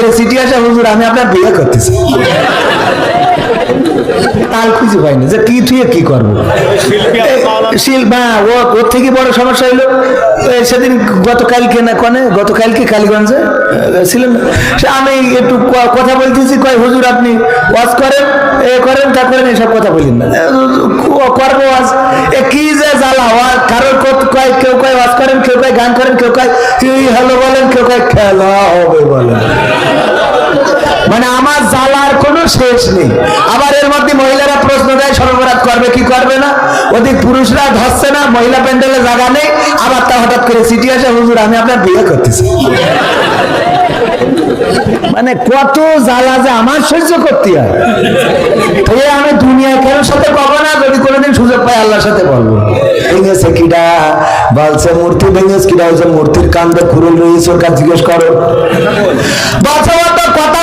করে সিটি আসে হুজুর আমি আপনার বিয়ে করতেছি। তাল খুঁজে যে কি তুই কি করব। শিল্পা ও ওর থেকে বড় সমস্যা হলো সেদিন গতকালকে না কনে গতকালকে কালীগঞ্জে ছিলেন আমি একটু কথা বলতেছি কয় হুজুর আপনি ওয়াজ করেন? এ করেন তা করেন এসব কথা বলেন না। করব ওয়াজ। এ কি যে জ্বালা ওয়াজ কারোর কয়, কেউ কয় ওয়াজ করেন, কেউ কয় গান করেন, কেউ কয় তুই হ্যালো বলেন, কেউ কয়, খেলা হবে বলেন। মানে আমার জ্বালার কোনো শেষ নেই। আবার এর মধ্যে মহিলারা প্রশ্ন দেয়, সর্বরাত করবে কি করবে না? ওদিক পুরুষরা ধরছে না, মহিলা প্যান্ডেলে জায়গা নেই। আবার তা হঠাৎ করে সিটি আসে, হুজুর, আমি আপনার বিয়ে করতেছি। মানে কত জ্বালা যে আমার সহ্য করতে হয়। আমি দুনিয়া কেন সাথে পাবো না, যদি কোনোদিন সুযোগ পাই আল্লাহর সাথে বলব। ভেঙেছে বলছে মূর্তি ভেঙেছ কিডা হয়েছে মূর্তির কান্দে খুরুল রয়েছে ওর কাছে জিজ্ঞেস করো। বাচ্চা কথা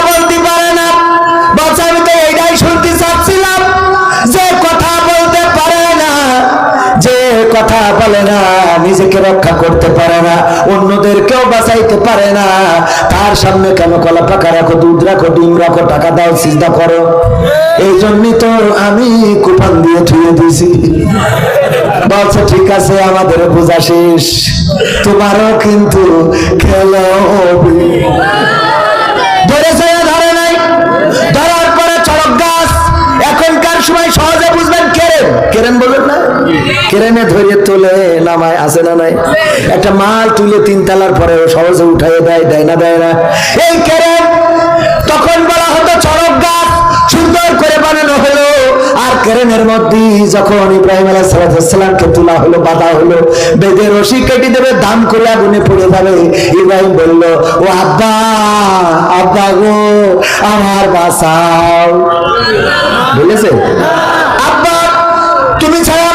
কথা বলে না, নিজেকে রক্ষা করতে পারে না, অন্যদেরকেও বাঁচাইতে পারে না। তার সামনে কেন কলা পাকা রাখো, দুধ রাখো, ডিম রাখো, টাকা দাও চিন্তা করো? এই জন্যই তো আমি কুপান দিয়ে থুয়ে দিয়েছি। বলছে, ঠিক আছে, আমাদের বোঝা শেষ। তোমারও কিন্তু খেলা কেরেনে ধরে তুলে নামায় আসে না নাই? একটা মাল তুলে তিন তালার পরে সহজে উঠাই দেয় দেয় না দেয় না? এই কেরেন তখন বলা হতো চড়ক গাছ সুন্দর করে বানানো হলো। আর কেরেনের মধ্যে যখন ইব্রাহিম আলাহ সালামকে তোলা হলো, বাধা হলো বেদে রশি কেটে দেবে, দাম করে আগুনে পড়ে যাবে। ইব্রাহিম বলল, ও আব্বা আব্বা গো, আমার বাসাও বুঝেছে আব্বা, তুমি ছাড়া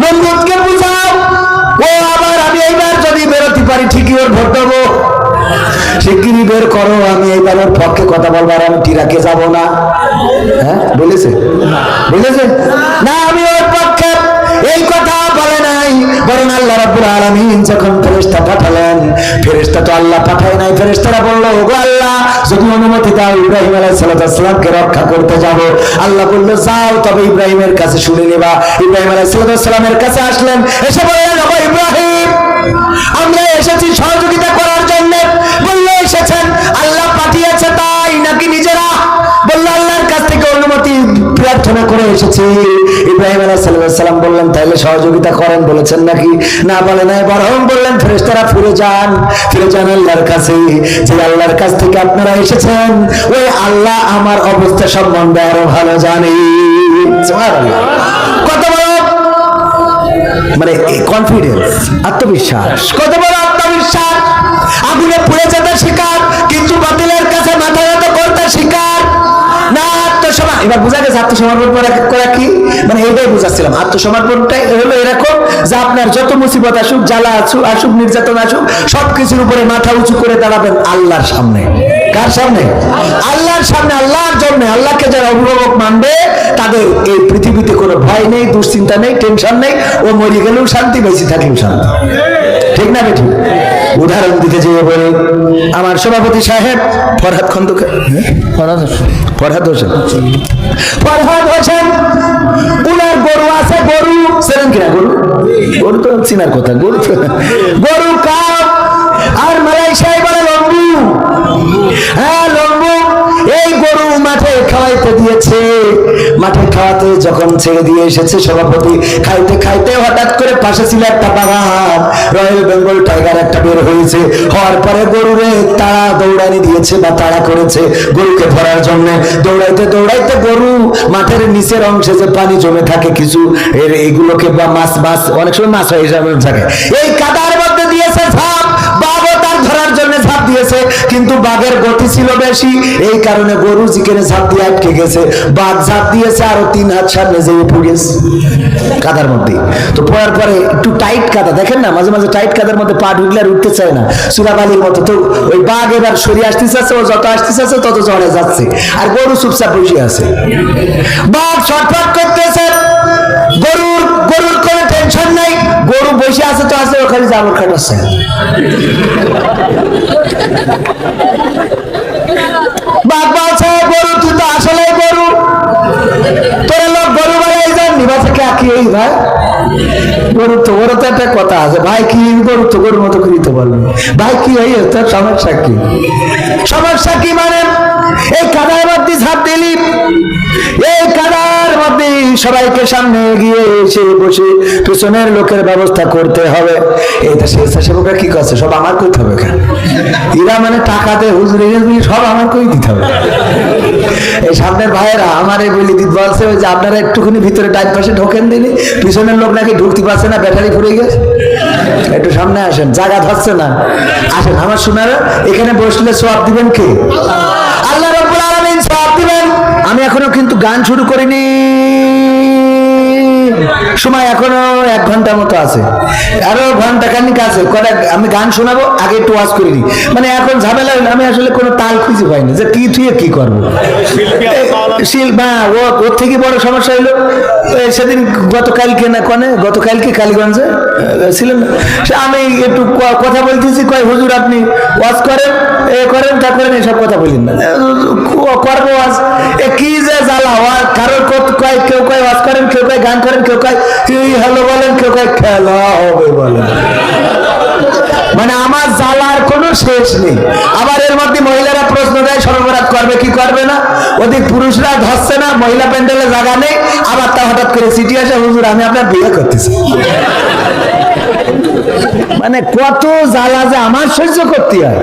নমরুদকে বুঝাও। ও আবার আমি এইবার যদি বেরোতে পারি, ঠিকই ওর ভোট দেবো। শিগগিরি বের করো, আমি এইবার ওর পক্ষে কথা বলবার, আমি টিরাকে যাব না। হ্যাঁ বলেছে? বলেছে? না বরং আল্লাহ রাব্বুল আলামিন যখন ফেরেশতা পাঠালেন, ফেরেশতা তো আল্লাহ পাঠায় নাই, ফেরেশতারা বলল, ওগো আল্লাহ, যদি অনুমতি দাও ইব্রাহিম আলাইহিস সালামকে রক্ষা করতে যাব। আল্লাহ বলল, যাও, তবে ইব্রাহিমের কাছে শুনে নেবা। ইব্রাহিম আলাইহিস সালামের কাছে আসলেন, এসে বললেন ইব্রাহিম, আমরা এসেছি সহযোগিতা প্রার্থনা করে এসেছি। ইব্রাহিম আলাহ সাল্লাম বললেন তাহলে সহযোগিতা করেন। বলেছেন নাকি? না বলে নাই। বরং বললেন, ফেরেশতারা ফিরে যান ফিরে যান আল্লাহর কাছে। যে আল্লাহর কাছ থেকে আপনারা এসেছেন, ওই আল্লাহ আমার অবস্থা সম্বন্ধে আরও ভালো জানে। কত বড় মানে কনফিডেন্স আত্মবিশ্বাস। কত বড় আত্মবিশ্বাস। আগুনে পুড়ে যেতে শিকার, কিন্তু বাতিলের কাছে মাথা নত করতে শিকার। না আত্মসমর্পণ এবার বোঝা আত্মসমর্পণ করা- কি? মানে এটাই বুঝাচ্ছিলাম। আত্মসমর্পণটাই হলো এরকম যে আপনার যত মুসিবত আসুক, জ্বালা আসুক আসুক, নির্যাতন আসুক, সবকিছুর উপরে মাথা উঁচু করে দাঁড়াবেন আল্লাহর সামনে। কার সামনে? আল্লাহর সামনে, আল্লাহর জন্য। আল্লাহকে যারা অভিভাবক মানবে, তাদের এই পৃথিবীতে কোনো ভয় নেই, দুশ্চিন্তা নেই, টেনশন নেই, ও মরে গেলেও শান্তি বেশি থাকলেও শান্তি। ঠিক না বেঠিক উদাহরণ দিতে যেয়ে বলে। আমার সভাপতি সাহেব ফরহাদ খন্দকার? ফরহাদ হোসেন। ফরহাদ হোসেন। ফরহাদ হোসেন উনার গরু আছে গরু। সেরেন কিনা গরু? গরু তো চিনার কথা গরু গরু কাপ। মাঠে খাওয়াইতে দিয়েছে। মাঠে খাওয়াতে যখন ছেড়ে দিয়ে এসেছে সভাপতি, খাইতে খাইতে হঠাৎ করে পাশে ছিল একটা বাগান। রয়্যাল বেঙ্গল টাইগার একটা বের হয়েছে। হওয়ার পরে গরুরে তাড়া দৌড়ানি দিয়েছে বা তাড়া করেছে গরুকে ধরার জন্য। দৌড়াইতে দৌড়াইতে গরু মাঠের নিচের অংশে যে পানি জমে থাকে কিছু, এর এইগুলোকে বা মাছ মাছ, অনেক সময় মাছ হয়ে থাকে। এই কাদার মধ্যে দিয়েছে ঝাঁপ। দিয়েছে, কিন্তু বাঘের গতি ছিল বেশি। এই কারণে গরু যেখানে ঝাঁপ দিয়ে আটকে গেছে। বাঘ ঝাঁপ দিয়েছে, আরও তিন হাত সামনে যেয়ে পড়েছে কাদার মধ্যে। তো পড়ার পরে একটু টাইট কাদা, দেখেন না, মাঝে মাঝে টাইট কাদার মধ্যে পা ঢুকলে আর উঠতে চায় না। সুরাবালির মতো। তো ওই বাঘ এবার সরিয়ে আসতে চাচ্ছে ও যত আসতে চাচ্ছে তত জড়ে যাচ্ছে। আর গরু চুপচাপ বসে আছে। বাঘ ছটফট করতেছে। ওখানে জাবর খাটাচ্ছে লোক ভাই? তো একটা কথা আছে, ভাই কি মতো তো ভাই কি সমস্যা কি? সমস্যা কি মানে? এই কাদার মধ্যে সবাইকে সামনে গিয়ে এসে বসে পিছনের লোকের ব্যবস্থা করতে হবে। এইটা স্বেচ্ছাসেবকরা কি করছে? সব আমার করতে হবে কেন? এরা মানে টাকাতে হুজুর হুজুরি সব আমার কই দিতে হবে। এই সামনের ভাইয়েরা আমার এই বলি দিত বলছে যে আপনারা একটুখানি ভিতরে ডাইন পাশে ঢোকেন দিনি পিছনের লোক নাকি ঢুকতে পারছে না ব্যাটারি ফুরে গেছে। একটু সামনে আসেন জায়গা ধরছে না। আসেন আমার শোনারা এখানে বসলে সব দিবেন কে? আল্লাহ। রব্বুল আলামিন সব দিবেন। আমি এখনও কিন্তু গান শুরু করিনি। সময় এখনও এক ঘণ্টা মতো আছে। আরও ঘণ্টা খানিক আছে কটা আমি গান শোনাবো আগে একটু ওয়াজ করে নিই। মানে এখন ঝামেলা হইল, আমি আসলে কোনো তাল খুঁজে পাইনি যে কি থুয়ে কি করব। শিল্পা ও ওর থেকে বড় সমস্যা হলো সেদিন গতকালকে না কনে গতকালকে কালীগঞ্জে ছিলেন আমি একটু কথা বলতেছি কয় হুজুর আপনি ওয়াজ করেন? এ করেন তা করেন এসব কথা বলেন না। করব ওয়াজ। এ কি যে জ্বালা ওয়াজ কারোর কয় কেউ কয় ওয়াজ করেন কেউ কয় গান করেন। কেউ এই হ্যালো বলেন, কেউ খেলা হবে মানে আমার জ্বালার কোনো শেষ নেই। আবার এর মধ্যে মহিলারা প্রশ্ন দেয় সরবরাহ করবে কি করবে না? ওদিক পুরুষরা ধরছে না, মহিলা প্যান্ডেলে জায়গা নেই, আবার তা হঠাৎ করে সিটি আসে, হুজুর, আমি আপনার বিয়ে করতেছি। মানে কত জ্বালা যে আমার সহ্য করতে হয়।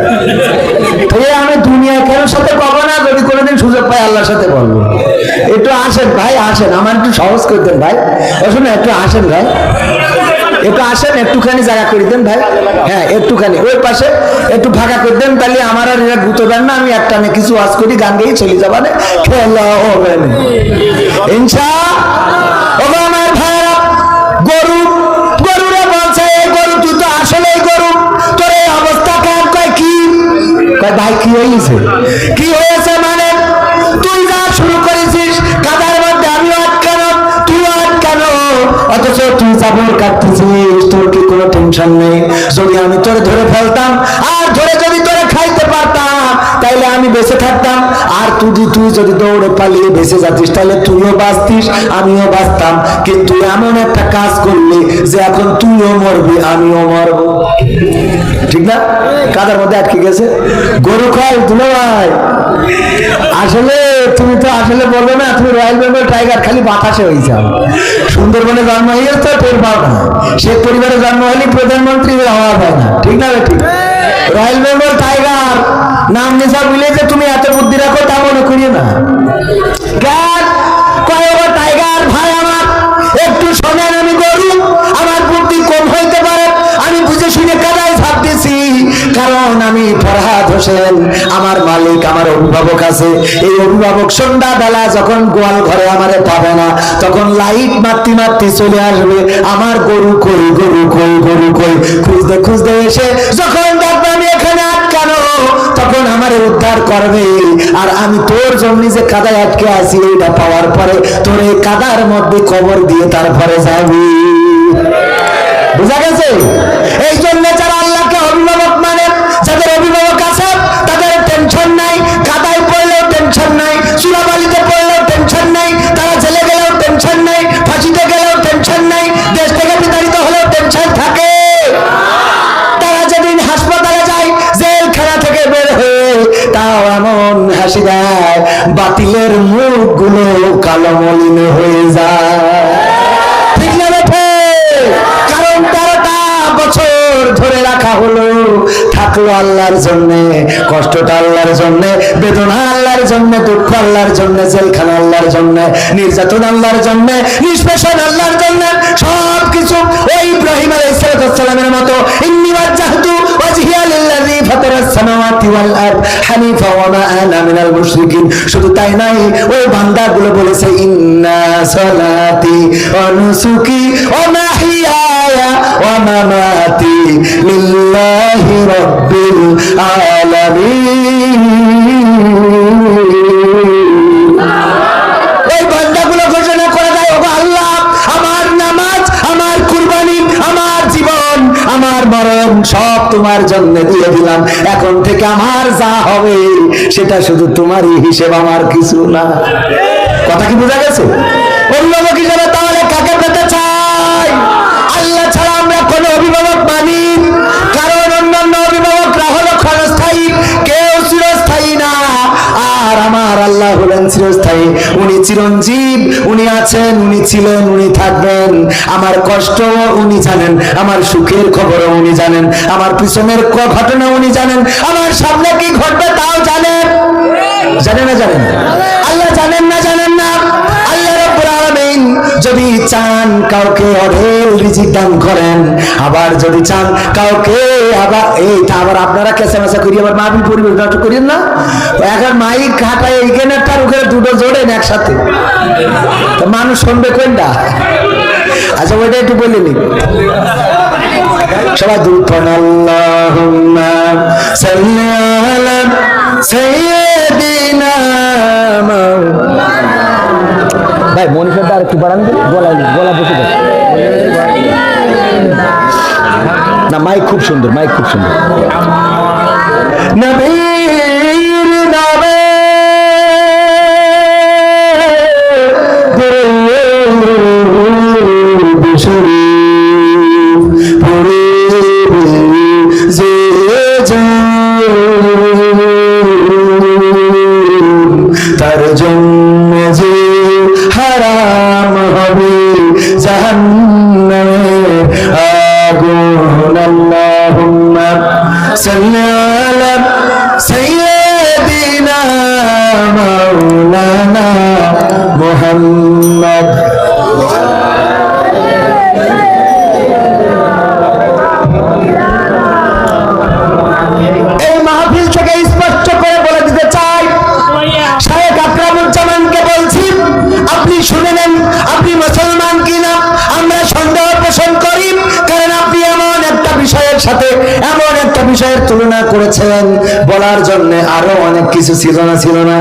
আমি দুনিয়া কেন সাথে পাবো না? যদি কোনোদিন সুযোগ পাই আল্লাহর সাথে বলব। একটু আসেন ভাই, আসেন। আমার একটু সহজ করে দেন ভাই। শুনে একটু আসেন ভাই। একটু আসেন, একটুখানি জায়গা করে দেন ভাই। হ্যাঁ একটুখানি। ওই পাশে একটু ফাঁকা করে দেন, তাহলে আমার আর এরা গুতো দেন না। আমি একটা না কিছু আজ করি, গান গেয়ে চলে যাবানে খেলা হবে ইনশা ভাই, কি হয়েছে? কি হয়েছে মানে? তুই যা শুরু করেছিস কাদার মধ্যে আমি আটকানো তুই আটকানো। অথচ তুই চাবর কাটতেছিস, তোর কি কোনো টেনশন নেই? যদি আমি তোরে ধরে ফেলতাম, আর ধরে যদি তোরে খাইতে পারতাম তাইলে আমি বেঁচে থাকতাম। আর তুই তুই যদি দৌড়ে পালিয়ে বেঁচে যাচ্ছিস তাহলে তুইও বাঁচতিস, আমিও বাঁচতাম। কিন্তু এমন একটা কাজ করলি যে এখন তুইও মরবি, আমিও মরবো। ঠিক না? কাদার মধ্যে আটকে গেছে? গরু খাই দুলো ভাই। আসলে তুমি তো আসলে বলবে না, তুমি রয়্যাল বেঙ্গল টাইগার, খালি বাতাসে হয়ে যাও। সুন্দরবনে জন্ম হয়ে তো টের পাও না। শেখ পরিবারে জন্ম হলে প্রধানমন্ত্রী হওয়া হয় না। ঠিক না ঠিক রয়্যাল বেঙ্গল টাইগার। নাম নিশা বুঝলে যে তুমি এত বুদ্ধি রাখো তা মনে করিও না। টাইগার ভাই আমার, একটু শোনেন আমি গরু, আমার বুদ্ধি কম হইতে পারে, আমি বুঝে শুনে কাদায় কারণ আমি ফরহাদ হোসেন, আমার মালিক, আমার অভিভাবক আছে। এই অভিভাবক সন্ধ্যা বেলা যখন গোয়াল ঘরে আমারে পাবে না, তখন লাইট মারতে মারতে চলে আসবে। আমার গরু কই গরু কই গরু কই খুঁজতে খুঁজতে এসে যখন দেখবে তখন আমারে উদ্ধার করবে, আর আমি তোর জন্য যে কাদায় আটকে আছি এইটা পাওয়ার পরে তোর এই কাদার মধ্যে কবর দিয়ে তারপরে যাবি। বুঝা গেছে? এই জন্য বাতিলের মুখগুলো কালো মলিন হয়ে যায়। কারণ তেরোটা বছর ধরে রাখা হলো, থাকল আল্লাহর জন্য, কষ্টটা আল্লাহর জন্য, বেদনা আল্লাহর জন্য, দুঃখ আল্লাহর জন্য, জেলখানা আল্লাহর জন্য, নির্যাতন আল্লাহর জন্য, নিষ্পেষণ আল্লাহর জন্য সব কিছু ওই ইব্রাহিম আলাইহিসসালামের মতো ইন্নি ওয়াজ্জাহতু ওয়াজহিয়া লিল্লাযী ফাতারাস সামাওয়াতি ওয়াল আরদ, হানিফা ওয়া মা আনা মিনাল মুশরিকিন। শুধু তাই নাই ওই বান্দাগুলো বলেছে, ইন্না সালাতি ওয়া নুসুকি ওয়া মাহিয়ায়া ওয়া মামাতি লিল্লাহি রাব্বিল আলামিন। তোমার জন্য দিয়ে দিলাম। এখন থেকে আমার যা হবে, সেটা শুধু তোমারই হিসেব, আমার কিছু না। কথা কি বোঝা গেছে? অন্য লোক হিসেবে চিরস্থায়ী উনি চিরঞ্জীব উনি আছেন উনি ছিলেন উনি থাকবেন। আমার কষ্ট উনি জানেন আমার সুখের খবরও উনি জানেন আমার পিছনের ঘটনা উনি জানেন আমার সামনে কি ঘটবে তাও জানেন। জানেন না জানেন? আল্লাহ জানেন না জানেন? যদি চান কাউকে অঢেল রিজিক দান করেন, আবার যদি চান কাউকে আবার এইটা আবার আপনারা কেসা মেসা করি, আবার মাহবিল নাটক করিয়েন না? এখন মাইক হাঁটায় এইখানে তার ওখানে দুটো জোড়েন একসাথে। তো মানুষ শুনবে কোনটা? আচ্ছা ওইটা একটু বলে নি সবাই দুধ পড়েন আল্লাহুম্মা সাল্লি ভাই, মনীষের আর একটু বাড়ান গলা গলা বসে না মাইক খুব সুন্দর মাইক খুব সুন্দর। মুহাম্মদ বলার জন্য আরও অনেক কিছু ছিল না ছিল না।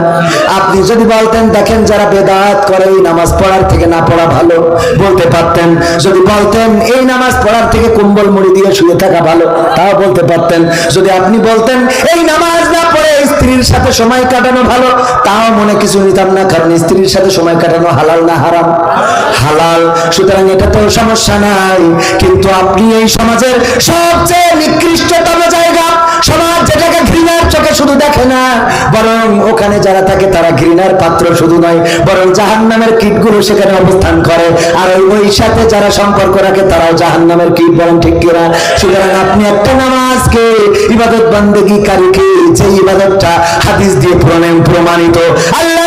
আপনি যদি বলতেন, দেখেন যারা বেদাত করে, এই নামাজ পড়ার থেকে না পড়া ভালো, বলতে পারতেন। যদি বলতেন, এই নামাজ পড়ার থেকে কুম্বল মুড়ি দিয়ে শুয়ে থাকা ভালো, তাও বলতে পারতেন। যদি আপনি বলতেন, এই নামাজ না পড়ে স্ত্রীর সাথে সময় কাটানো ভালো, তাও মনে কিছু নিতাম না, কারণ স্ত্রীর সাথে সময় কাটানো হালাল না হারাম। হালাল, সুতরাং এটা তো সমস্যা নাই। কিন্তু আপনি এই সমাজের সবচেয়ে নিকৃষ্টতম জায়গা, সমাজ যেটাকে শুধু দেখে না, বরং ওখানে যারা থাকে তারা ঘৃণার পাত্র শুধু নয়, বরং জাহান নামের কীটগুলো সেখানে অবস্থান করে। আর ওই ওই সাথে যারা সম্পর্ক রাখে তারাও জাহান নামের কীট বরং ঠিক কিনা? সুতরাং আপনি একটা নামাজকে ইবাদত বান্দেগি কারীকে যে ইবাদতটা হাদিস দিয়ে প্রণয়ন প্রমাণিত। আল্লাহ